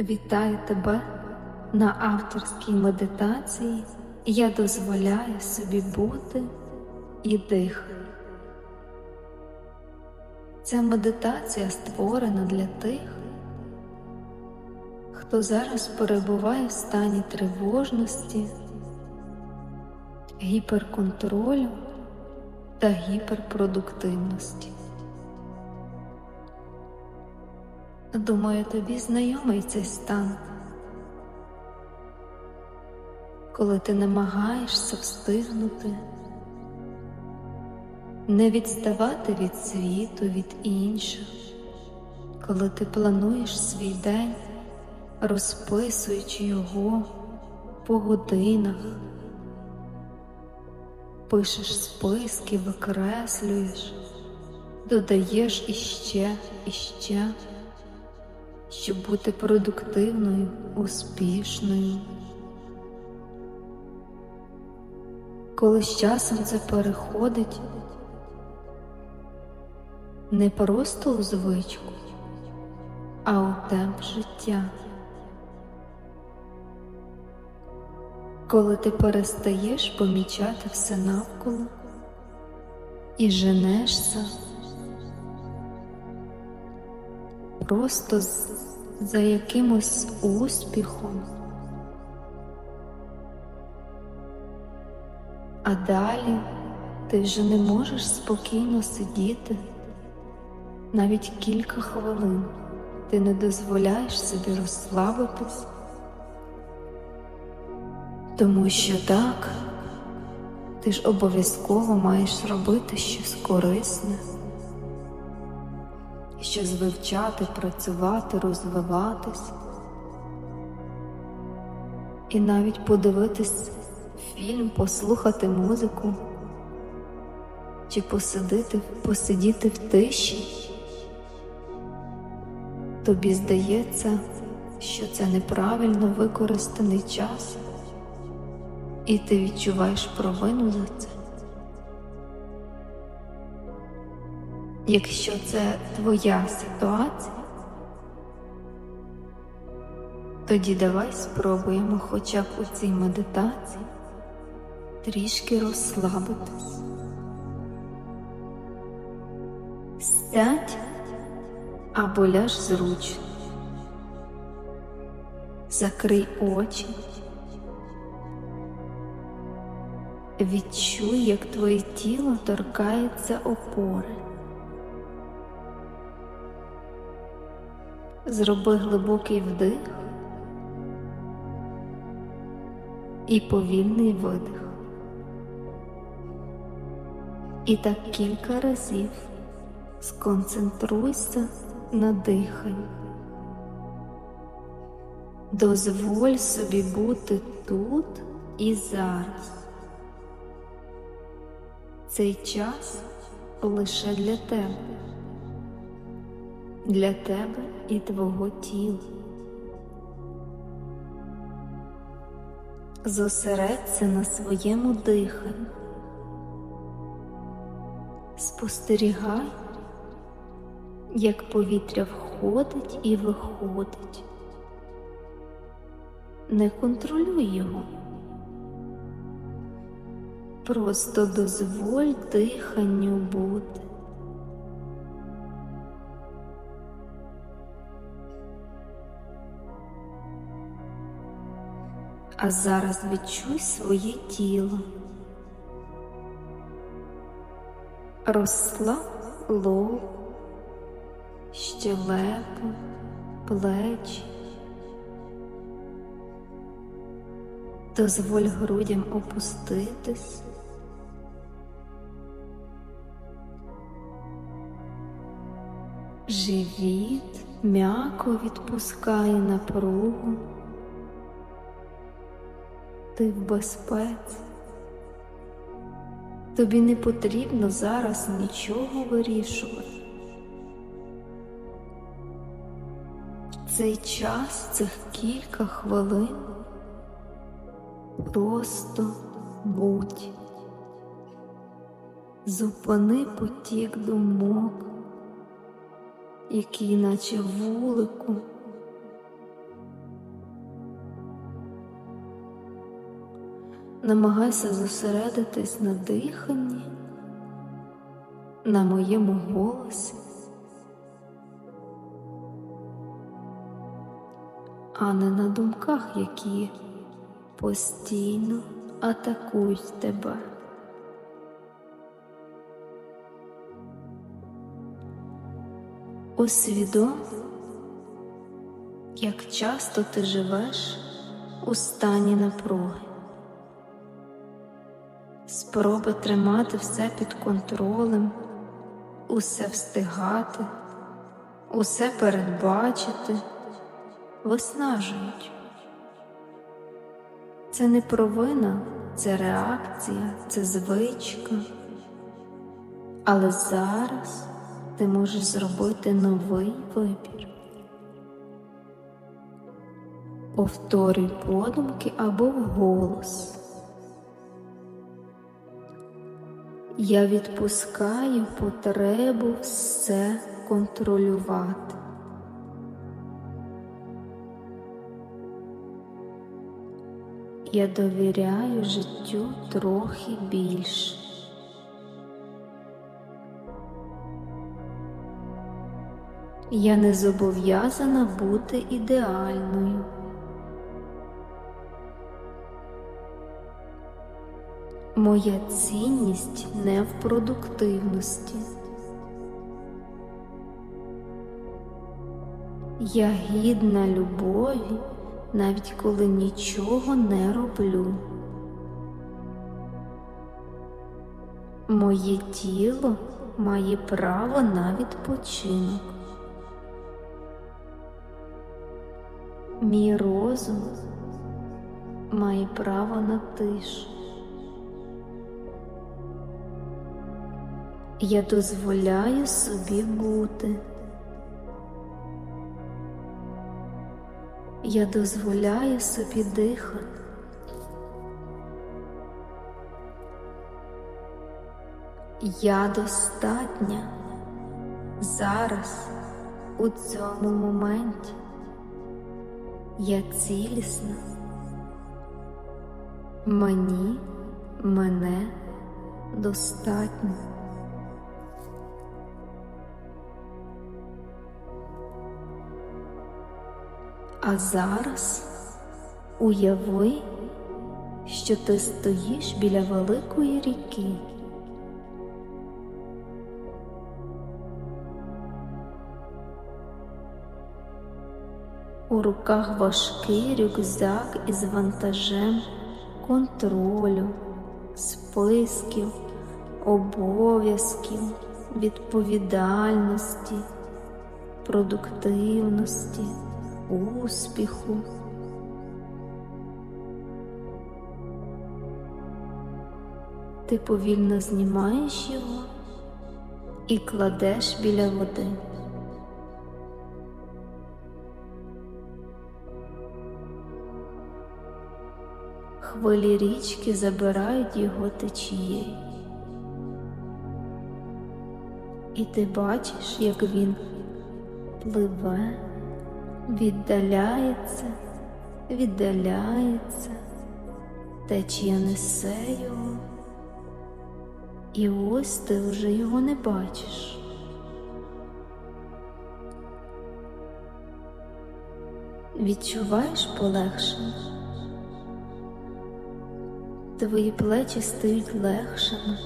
Вітаю тебе на авторській медитації. Я дозволяю собі бути і дихати. Ця медитація створена для тих, хто зараз перебуває в стані тривожності, гіперконтролю та гіперпродуктивності. Думаю, тобі знайомий цей стан, коли ти намагаєшся встигнути, не відставати від світу, від інших, коли ти плануєш свій день, розписуючи його по годинах, пишеш списки, викреслюєш, додаєш іще, іще щоб бути продуктивною, успішною. Коли з часом це переходить не просто у звичку, а у темп життя. Коли ти перестаєш помічати все навколо і женешся просто з, за якимось успіхом. А далі ти вже не можеш спокійно сидіти навіть кілька хвилин. Ти не дозволяєш собі розслабитись, тому що так, ти ж обов'язково маєш робити щось корисне щось вивчати, працювати, розвиватись і навіть подивитись фільм, послухати музику чи посидити, посидіти в тиші. Тобі здається, що це неправильно використаний час, і ти відчуваєш провину за це. Якщо це твоя ситуація, тоді давай спробуємо хоча б у цій медитації трішки розслабитись. Сядь або ляж зручно, закрий очі, відчуй, як твоє тіло торкається опори. Зроби глибокий вдих і повільний видих. І так кілька разів сконцентруйся на диханні. Дозволь собі бути тут і зараз. Цей час лише для тебе для тебе і твого тіла. Зосередься на своєму диханні. Спостерігай, як повітря входить і виходить. Не контролюй його. Просто дозволь диханню бути. А зараз відчуй своє тіло. Розслаб лоб, щелепу, плечі. Дозволь грудям опуститись. Живіт м'яко відпускає напругу ти в безпеці. Тобі не потрібно зараз нічого вирішувати. Цей час, цих кілька хвилин просто будь. Зупини потік думок, який наче вулику Намагайся зосередитись на диханні, на моєму голосі, а не на думках, які постійно атакують тебе. Усвідом, як часто ти живеш у стані напруги, спроби тримати все під контролем, усе встигати, усе передбачити, виснажують. Це не провина, це реакція, це звичка. Але зараз ти можеш зробити новий вибір. Повторюй подумки або вголос. Я відпускаю потребу все контролювати. Я довіряю життю трохи більше. Я не зобов'язана бути ідеальною. Моя цінність не в продуктивності. Я гідна любові, навіть коли нічого не роблю. Моє тіло має право на відпочинок. Мій розум має право на тишу. Я дозволяю собі бути. Я дозволяю собі дихати. Я достатня зараз у цьому моменті. Я цілісна. Мені мене достатньо. А зараз уяви, що ти стоїш біля великої ріки. У руках важкий рюкзак із вантажем контролю, списків, обов'язків, відповідальності, продуктивності, успіху. Ти повільно знімаєш його і кладеш біля води. Хвилі річки забирають його течією. І ти бачиш, як він пливе, віддаляється, віддаляється, течія несе його, і ось ти вже його не бачиш. Відчуваєш полегшення? Твої плечі стають легшими.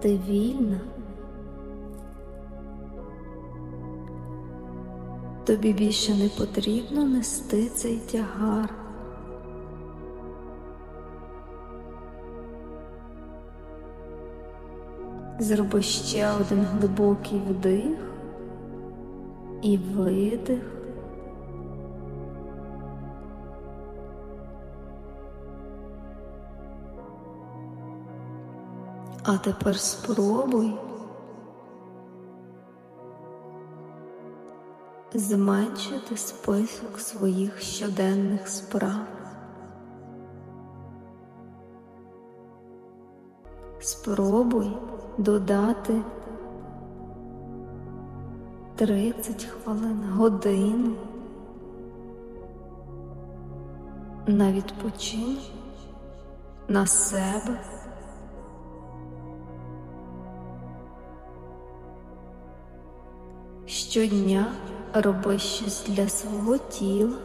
Ти вільна. Тобі більше не потрібно нести цей тягар. Зроби ще один глибокий вдих і видих. А тепер спробуй зменшити список своїх щоденних справ. Спробуй додати 30 хвилин, годину. на відпочинок, на себе. Щодня роби щось для свого тіла,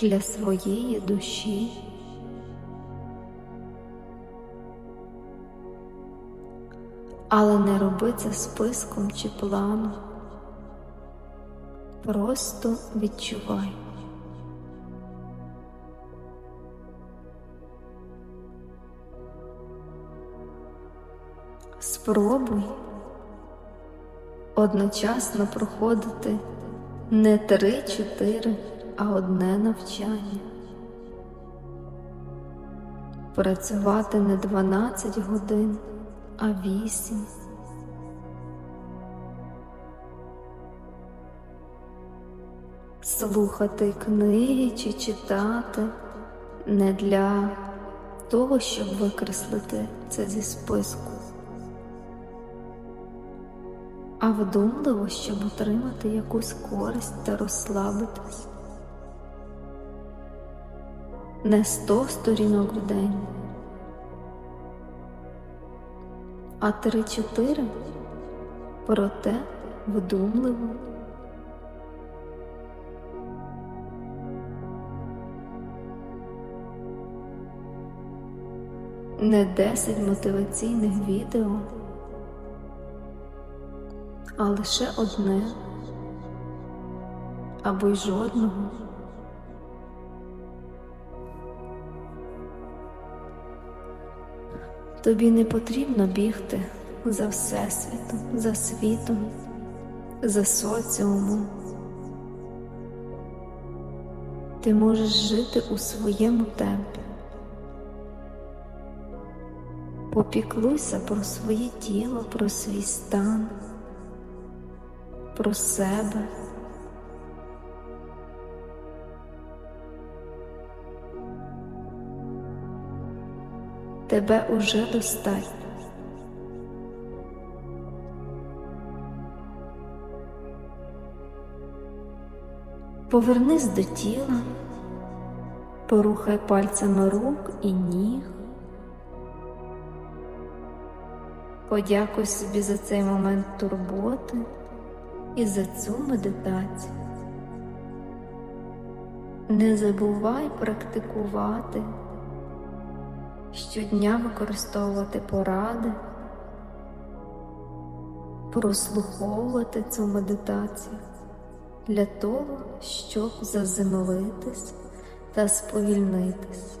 для своєї душі. Але не роби це списком чи планом. Просто відчувай. Спробуй одночасно проходити не три-чотири, а одне навчання. Працювати не 12 годин, а 8. Слухати книги чи читати не для того, щоб викреслити це зі списку, а вдумливо, щоб отримати якусь користь та розслабитись. Не сто сторінок в день, а три-чотири, проте вдумливо. Не 10 мотиваційних відео, а лише одне або й жодного. Тобі не потрібно бігти за Всесвітом, за світом, за соціумом. Ти можеш жити у своєму темпі. Попіклуйся про своє тіло, про свій стан, про себе. Тебе уже достатньо. Повернись до тіла, порухай пальцями рук і ніг. Подякуй собі за цей момент турботи і за цю медитацію. Не забувай практикувати, щодня використовувати поради, прослуховувати цю медитацію для того, щоб заземлитись та сповільнитись.